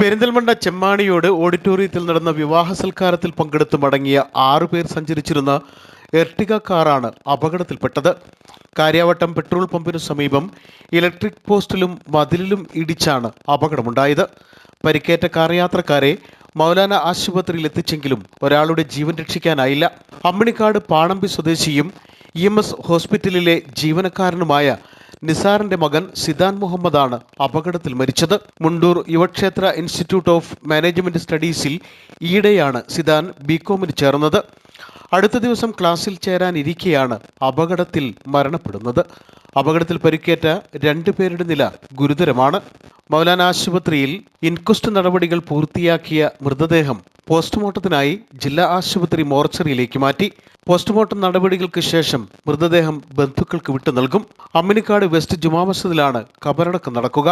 പെരിന്തൽമണ്ണ ചെമ്മാണിയോട് ഓഡിറ്റോറിയത്തിൽ നടന്ന വിവാഹ സൽക്കാരത്തിൽ പങ്കെടുത്ത് മടങ്ങിയ ആറുപേർ സഞ്ചരിച്ചിരുന്ന എർട്ടിക കാറാണ് അപകടത്തിൽപ്പെട്ടത്. കാര്യാവട്ടം പെട്രോൾ പമ്പിനു സമീപം ഇലക്ട്രിക് പോസ്റ്റിലും മതിലിലും ഇടിച്ചാണ് അപകടമുണ്ടായത്. പരിക്കേറ്റ കാർ യാത്രക്കാരെ മൗലാന ആശുപത്രിയിൽ എത്തിച്ചെങ്കിലും ഒരാളുടെ ജീവൻ രക്ഷിക്കാനായില്ല. അമ്മിണിക്കാട് പാണമ്പി സ്വദേശിയും ഇ എം എസ് ഹോസ്പിറ്റലിലെ ജീവനക്കാരനുമായ നിസാറിന്റെ മകൻ സിദാൻ മുഹമ്മദാണ് അപകടത്തിൽ മരിച്ചത്. Mundur Yuvakshetra institute of management സ്റ്റഡീസിൽ ഈയിടെയാണ് സിദാൻ ബികോമിന് ചേർന്നത്. അടുത്ത ദിവസം ക്ലാസ്സിൽ ചേരാനിരിക്കെയാണ് അപകടത്തിൽ മരണപ്പെടുന്നത്. അപകടത്തിൽ പരിക്കേറ്റ രണ്ടുപേരുടെ നില ഗുരുതരമാണ്. മൗലാന ആശുപത്രിയിൽ ഇൻക്വസ്റ്റ് നടപടികൾ പൂർത്തിയാക്കിയ മൃതദേഹം പോസ്റ്റ്മോർട്ടത്തിനായി ജില്ലാ ആശുപത്രി മോർച്ചറിയിലേക്ക് മാറ്റി. പോസ്റ്റ്മോർട്ടം നടപടികൾക്ക് ശേഷം മൃതദേഹം ബന്ധുക്കൾക്ക് വിട്ടു നൽകും. അമ്മിനിക്കാട് വെസ്റ്റ് ജുമാ മസ്ജിദിലാണ് കബറടക്കം നടക്കുക.